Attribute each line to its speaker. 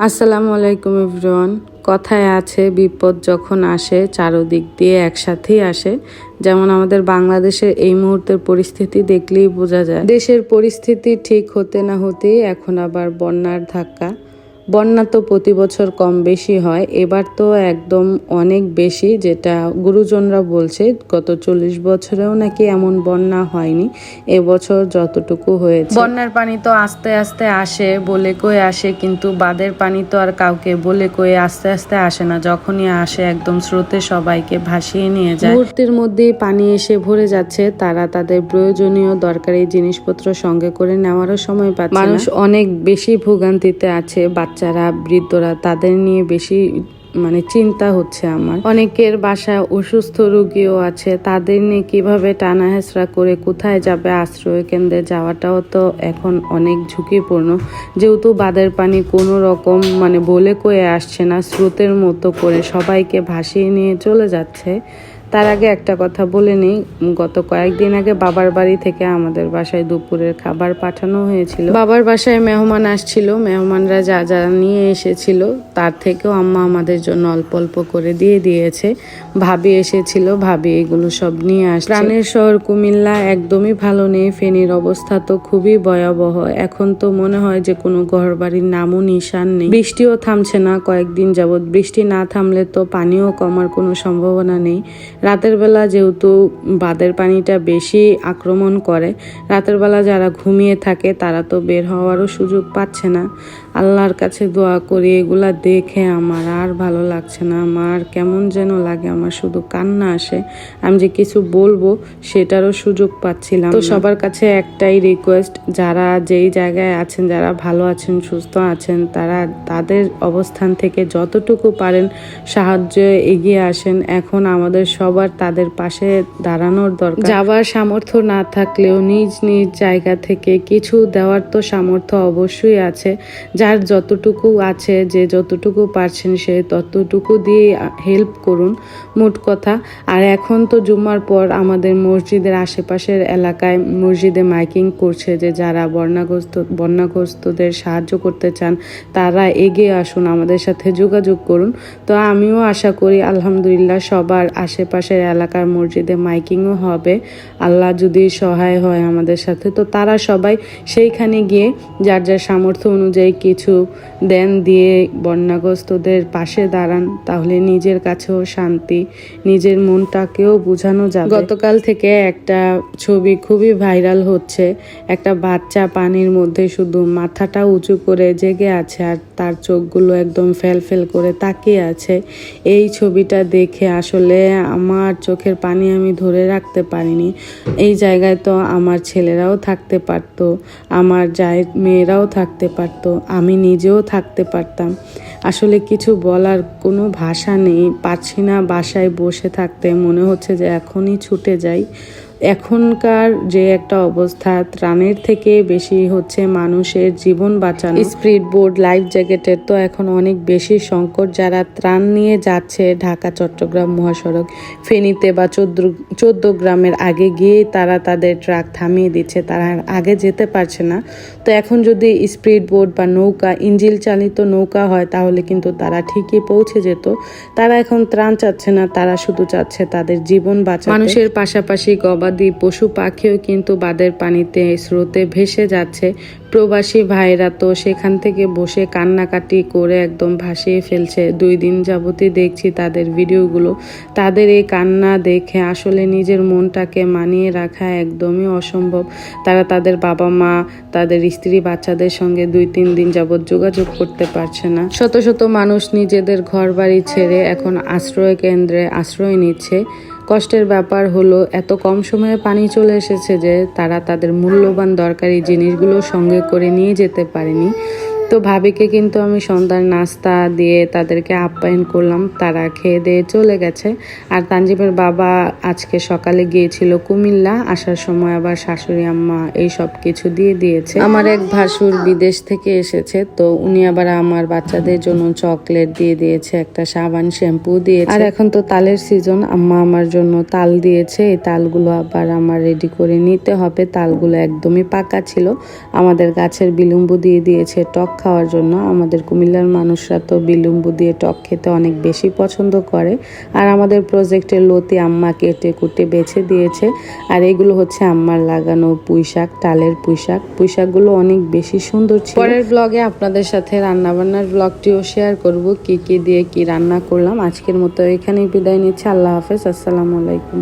Speaker 1: আসসালামু আলাইকুম এভরিওয়ান। কথায় আছে, বিপদ যখন আসে, চারোদিক দিয়ে একসাথেই আসে। যেমন আমাদের বাংলাদেশের এই মুহূর্তের পরিস্থিতি দেখলেই বোঝা যায়। দেশের পরিস্থিতি ঠিক হতে না হতেই এখন আবার বন্যার ধাক্কা। বন্যা তো প্রতি বছর কম বেশি হয়। এবার তো একদম অনেক বেশি যেটা গুরুজনরা বলছে গত চল্লিশ বছরেও নাকি এমন বন্যা হয়নি। এবছর যতটুকু হয়েছে। বন্যার পানি তো আস্তে আস্তে আসে বলে কয়ে আসে কিন্তু বাদের পানি তো আর কাউকে বলে কয়ে আস্তে আস্তে আসে না। যখনই আসে একদম স্রোতে সবাইকে ভাসিয়ে নিয়ে যায়। মুহূর্তের মধ্যেই পানি এসে ভরে যাচ্ছে। তারা তাদের প্রয়োজনীয় দরকারি জিনিসপত্র সঙ্গে করে নেওয়ারও সময় পাচ্ছে মানুষ অনেক বেশি ভোগান্তিতে আছে বাচ্চারা, বৃদ্ধরা, তাদের নিয়ে বেশি মানে চিন্তা হচ্ছে আমার। অনেকের বাসায় অসুস্থ রোগীও আছে, তাদের নিয়ে কীভাবে টানা হেঁচড়া করে কোথায় যাবে আশ্রয় কেন্দ্রে যাওয়াটাও তো এখন অনেক ঝুঁকিপূর্ণ। যেহেতু বাদের পানি কোনো রকম মানে বলে কয়ে আসছে না, স্রোতের মতো করে সবাইকে ভাসিয়ে নিয়ে চলে যাচ্ছে। তার আগে একটা কথা বলে নিই। গত কয়েকদিন আগে বাবার বাড়ি থেকে আমাদের বাসায় দুপুরের খাবার পাঠানো হয়েছিল। বাবার বাসায় মেহমান আসছিল। মেহমানরা যা যা নিয়ে এসেছিল, তার থেকেও আম্মা আমাদের জন্য অল্প অল্প করে দিয়ে দিয়েছে। ভাবি এসেছিল, ভাবি এগুলো সব নিয়ে আস প্রাণের শহর কুমিল্লা একদমই ভালো নেই। ফেনীর অবস্থা তো খুবই ভয়াবহ। এখন তো মনে হয় যে কোনো ঘর বাড়ির নামও নিশান নেই। বৃষ্টিও থামছে না। কয়েকদিন যাবৎ বৃষ্টি না থামলে তো পানিও কমার কোনো সম্ভাবনা নেই। রাতের বেলা যেহেতু বাদের পানিটা বেশি আক্রমণ করে, রাতের বেলা যারা ঘুমিয়ে থাকে তারা তো বের হওয়ারও সুযোগ পাচ্ছে না। আল্লাহর কাছে দোয়া করি, এগুলা দেখে আমার আর ভালো লাগছে না। আমার কেমন যেন লাগে, আমার শুধু কান্না আসে। আমি যে কিছু বলব সেটারও সুযোগ পাচ্ছিলাম তো সবার কাছে একটাই রিকোয়েস্ট যারা যেই জায়গায় আছেন, যারা ভালো আছেন, সুস্থ আছেন, তারা তাদের অবস্থান থেকে যতটুকু পারেন সাহায্য এগিয়ে আসেন। এখন আমাদের সবার তাদের পাশে দাঁড়ানোর দরকার। যাওয়ার সামর্থ্য না থাকলেও নিজ নিজ জায়গা থেকে কিছু দেওয়ার তো সামর্থ্য অবশ্যই আছে। যার যতটুকু আছে, যে যতটুকু পারছেন সে ততটুকু দিয়ে হেল্প করুন, মোট কথা। আর এখন তো জুম্মার পর আমাদের মসজিদের আশেপাশের এলাকায় মসজিদে মাইকিং করছে যে যারা বন্যাগ্রস্ত বন্যাগ্রস্তদের সাহায্য করতে চান, তারা এগিয়ে আসুন, আমাদের সাথে যোগাযোগ করুন। তো আমিও আশা করি, আলহামদুলিল্লাহ, সবার আশেপাশের এলাকার মসজিদে মাইকিংও হবে। আল্লাহ যদি সহায় হয় আমাদের সাথে। তো তারা সবাই সেইখানে গিয়ে যার যার সামর্থ্য অনুযায়ী কিছু দেন, দিয়ে বন্যাগ্রস্তদের পাশে দাঁড়ান, তাহলে নিজের কাছেও শান্তি, নিজের মনটাকেও বোঝানো যাবে। গতকাল থেকে একটা ছবি খুবই ভাইরাল হচ্ছে। একটা বাচ্চা পানির মধ্যে শুধু মাথাটা উঁচু করে জেগে আছে আর তার চোখগুলো একদম ফেল ফেল করে তাকিয়ে আছে। এই ছবিটা দেখে আসলে আমার চোখের পানি আমি ধরে রাখতে পারিনি। এই জায়গায় তো আমার ছেলেরাও থাকতে পারত, আমার জায়ের মেয়েরাও থাকতে পারত, আমি নিজেও থাকতে পারতাম। আসলে কিছু বলার কোনো ভাষা নেই, পারছি না বাসায় বসে থাকতে, মনে হচ্ছে যে এখনই ছুটে যাই। এখনকার যে একটা অবস্থা ত্রাণের থেকে বেশি হচ্ছে মানুষের জীবন বাঁচানো। স্পিড বোর্ড লাইফ জ্যাকেটের তো এখন অনেক বেশি সংকট। যারা ত্রাণ নিয়ে যাচ্ছে ঢাকা চট্টগ্রাম মহাসড়ক ফেনীতে বা চোদ্দ গ্রামের আগে গিয়ে তারা তাদের ট্রাক থামিয়ে দিচ্ছে তারা আগে যেতে পারছে না। তো এখন যদি স্পিড বোর্ড বা নৌকা ইঞ্জিল চালিত নৌকা হয় তাহলে কিন্তু তারা ঠিকই পৌঁছে যেত। তারা এখন ত্রাণ চাচ্ছে না তারা শুধু চাচ্ছে তাদের জীবন বাঁচা মানুষের পাশাপাশি গবাদি পশু পাখিও কিন্তু বাদের পানিতে স্রোতে ভেসে যাচ্ছে। প্রবাসী ভাইরা তো সেখান থেকে বসে কান্নাকাটি করে একদম ভাসিয়ে ফেলছে। দুই দিন যাবতই দেখছি তাদের ভিডিওগুলো। তাদের এই কান্না দেখে আসলে নিজের মনটাকে মানিয়ে রাখা একদমই অসম্ভব। তারা তাদের বাবা মা, তাদের স্ত্রী, বাচ্চাদের সঙ্গে দুই তিন দিন যাবৎ যোগাযোগ করতে পারছে না। শত শত মানুষ নিজেদের ঘর বাড়ি ছেড়ে এখন আশ্রয় কেন্দ্রে আশ্রয় নিচ্ছে। কষ্টের ব্যাপার হলো, এত কম সময়ে পানি চলে এসেছে যে তারা তাদের মূল্যবান দরকারি জিনিসগুলো সঙ্গে করে নিয়ে যেতে পারেনি। তো ভাবিকে কিন্তু আমি সন্ধ্যার নাস্তা দিয়ে তাদেরকে আপ্যায়ন করলাম। তারা খেয়ে দিয়ে চলে গেছে। আর তানজিমের বাবা আজকে সকালে গিয়েছিল কুমিল্লা। আসার সময় আবার শাশুড়ি, আম্মা এই সব কিছু দিয়ে দিয়েছে। আমার এক ভাসুর বিদেশ থেকে এসেছে। তো উনি আবার আমার বাচ্চাদের জন্য চকলেট দিয়ে দিয়েছে, একটা সাবান, শ্যাম্পু দিয়েছে। আর এখন তো তালের সিজন। আম্মা আমার জন্য তাল দিয়েছে। এই তালগুলো আবার আমার রেডি করে নিতে হবে। তালগুলো একদমই পাকা ছিল। আমাদের গাছের বিলম্ব দিয়ে দিয়েছে টক খাওয়ার জন্য। আমাদের কুমিল্লার মানুষরা তো বিলুম্বু দিয়ে টক খেতে অনেক বেশি পছন্দ করে। আর আমাদের প্রজেক্টের লতি আম্মা কেটে কুটে বেছে দিয়েছে। আর এগুলো হচ্ছে আম্মার লাগানো পুঁই শাক টালের পুঁই শাক অনেক বেশি সুন্দর ছিল। পরের ব্লগে আপনাদের সাথে রান্নাবান্নার ব্লগটিও শেয়ার করব, কি কি দিয়ে কি রান্না করলাম। আজকের মতো এখানেই বিদায় নিচ্ছি। আল্লাহ হাফেজ। আসসালামু আলাইকুম।